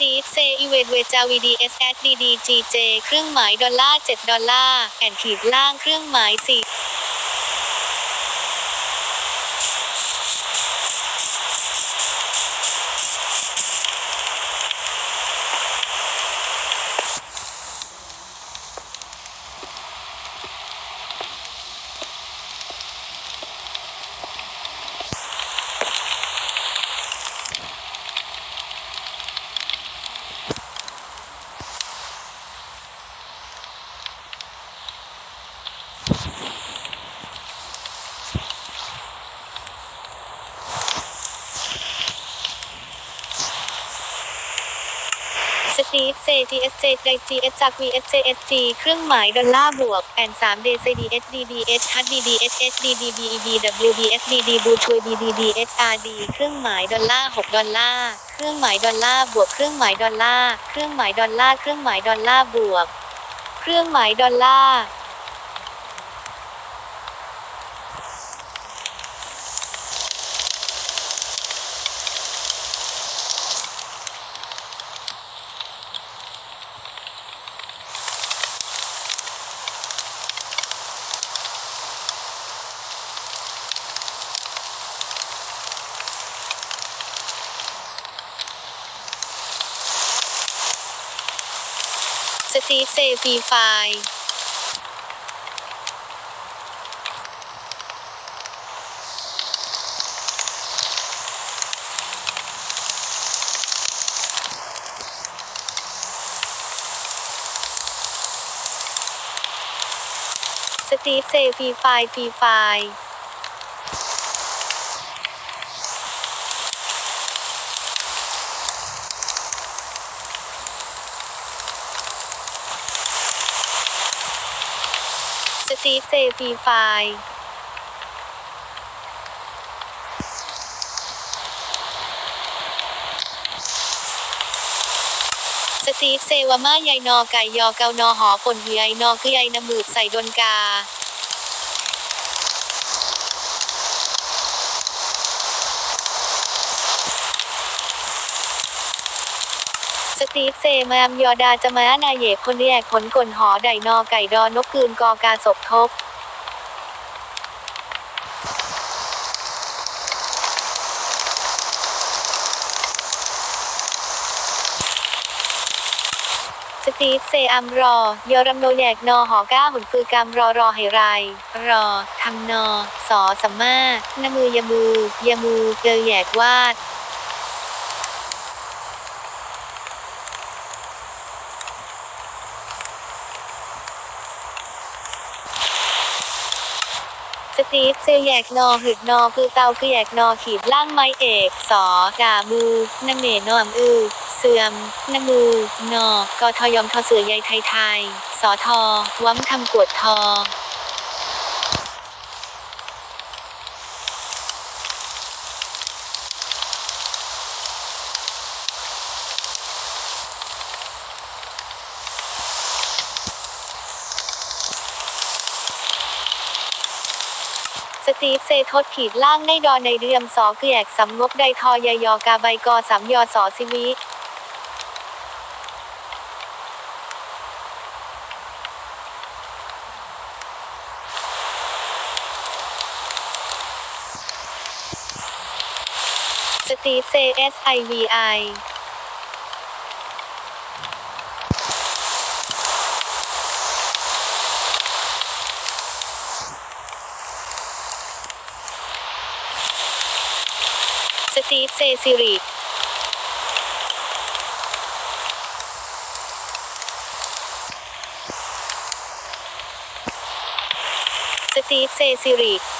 จีเซอีเวนเวจาวีดีเอสแอดดีดีจีเจเครื่องหมายดอลลาร์เจ็ดดอลลาร์แอนขีดล่างเครื่องหมายสี่ สตีฟเซ GSJ ไดจีเอสจากวีเอสเอสจีเครื่องหมายดอลลาร์บวกแอน3 d CDS DDS ฮัดดีดีเอสเอสดีดีบูชวยดีดีดีเครื่องหมายดอลลาร์6ดอลลาร์เครื่องหมายดอลลาร์บวกเครื่องหมายดอลลาร์เครื่องหมายดอลลาร์เครื่องหมายดอลลาร์บวก เครื่องหมายดอลลาร์ สีเซฟีไฟล์สตีฟเซฟีไฟฟีไฟ ล์สตีฟเซฟีไฟสตีฟเซวาม่าใยนอไก่ยอเกานอหอปนเฮียนอคือใยนมือใส่ดนกา สตีฟเซมามยอดาจะมานาเยกคนแยกผลกลหอไดนอไก่ดอนกกืนกอกาศพทบสตีฟเซอัมรอ ยอรำโนแยกนอหอก้าหุ่นฟือกรรมรอรอไหไร รอทำนอ สอสัมมานมือยมือยมือเกยแยกวาด ตีฟเซแยกนอหึดนอคือเตาคือแยกนอขีดล่างไม้เอกสอด่ามือนเมนอมอือเสื่อมนมือนอกทยอมทอเสือใยไทยไทยสอทอวัมทำกวดทอ ตีฟเซทดขีดล่างในดอนในเดือมสอเกลียกสำงบไดทอยยอกาใบกอสามยอสอสิวิสตีฟเซเอสไอวีไอ สตีฟเซซิริกสตีฟเซซิริก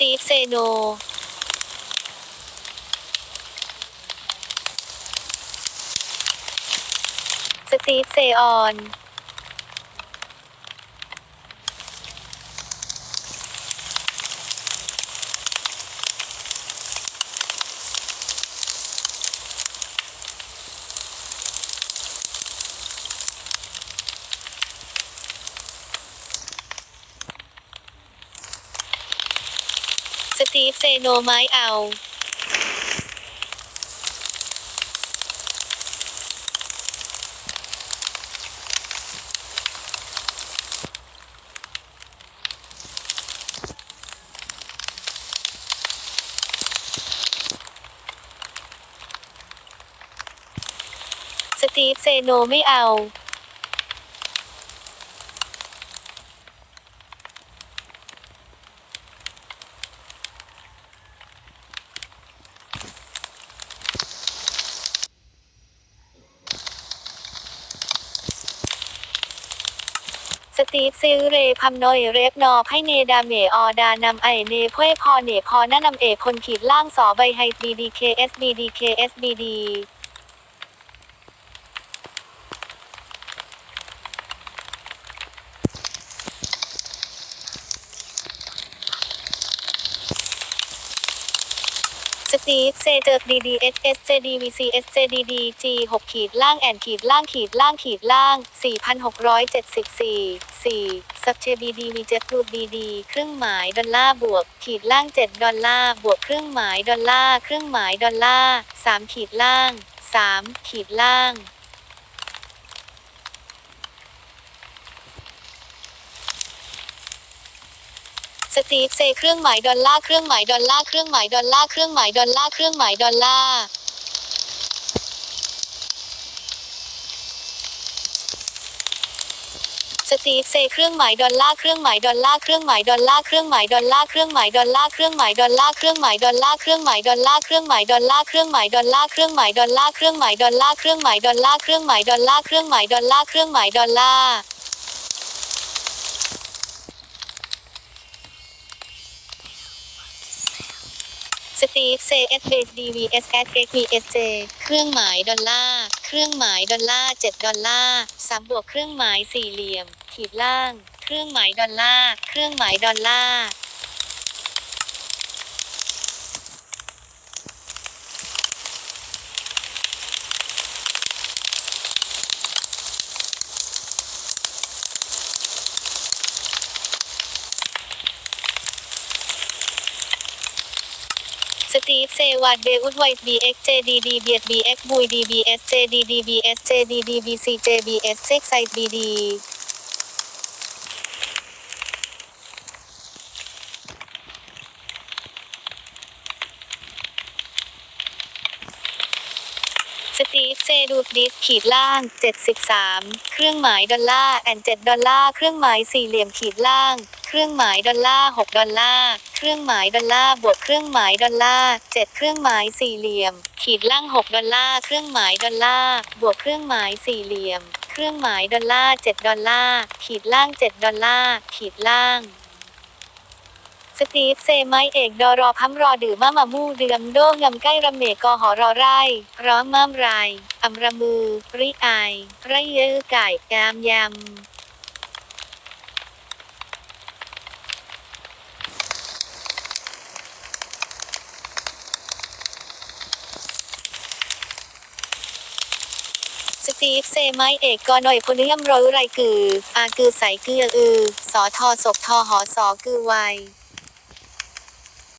ตีฟเซโน สตีฟเซออน ตีฟเซโนไม้เอาสตีฟเซโนไม่เอา สตีฟซิลเรพัมโนยเรฟนอไพเนดาเมออดานำไอเนเพ่พอเนพอนั่นนำเอคนขีดล่างสอใบไฮบีดีเคเอสบีดีเคเอสบีดี สตีฟเซเจอดีดีเอสเอสเจดีวีซีเอสเจดีดีจีหกขีดล่างแอนขีดล่างขีดล่างขีดล่างสี่พันหกร้อยเจ็ดสิบสี่สี่สับเจบีดีวีเจ็ดรูดบีดีเครื่องหมายดอลลาร์บวก ขีดล่างเจ็ดดอลลาร์บวกเครื่องหมายดอลลาร์เครื่องหมายดอลลาร์สามขีดล่างสามขีดล่าง สตีฟเซเครื่องหมายดอลลาร์เครื่องหมายดอลลาร์เครื่องหมายดอลลาร์เครื่องหมายดอลลาร์เครื่องหมายดอลลาร์สตีฟเซเครื่องหมายดอลลาร์เครื่องหมายดอลลาร์เครื่องหมายดอลลาร์เครื่องหมายดอลลาร์เครื่องหมายดอลลาร์เครื่องหมายดอลลาร์เครื่องหมายดอลลาร์เครื่องหมายดอลลาร์เครื่องหมายดอลลาร์เครื่องหมายดอลลาร์เครื่องหมายดอลลาร์เครื่องหมายดอลลาร์เครื่องหมายดอลลาร์เครื่องหมายดอลลาร์เครื่องหมายดอลลาร์เครื่องหมายดอลลาร์ สตีฟเซเอสเบสดีวีเอสแอดเอสวีเอสเจเครื่องหมายดอลลาร์เครื่องหมายดอลลาร์เจ็ดดอลลาร์สามบวกเครื่องหมายสี่เหลี่ยม ขีดล่าง เครื่องหมายดอลลาร์เครื่องหมายดอลลาร์ สตีฟเซวาดเบอุดไวท์บีเอ็กเจดีดีเบียดบีเอ็กบุยดีบีเอสเจดีดีบีเอสเจดีดีบีซีเจบีเอสเซ็กไซด์บีดีสตีฟเซดูดิสขีดล่าง 73 เครื่องหมายดอลลาร์แอน7ดอลลาร์เครื่องหมายสี่เหลี่ยมขีดล่าง เครื่องหมายดอลลาร์6ดอลลาร์ เครื่องหมายดอลลาร์บวกเครื่องหมายดอลลาร์7เครื่องหมายสี่เหลี่ยม ขีดล่าง6ดอลลาร์เครื่องหมายดอลลาร์บวกเครื่องหมายสี่เหลี่ยม เครื่องหมายดอลลาร์7ดอลลาร์ขีดล่าง7ดอลลาร์ขีดล่างสตีฟเซไมเอกดอรอพัมรอดือมามามู่เดือมโดงำใกล้รำเมกอหอรอไรร้อมมามไรอำระมือริไอไรเยอไก่กามยำ สตีฟเซไม้เอกกอหน่อยพลยมร้อยไรกือ อากือใสเกืออือ สอทอศกทอหอสอกือไว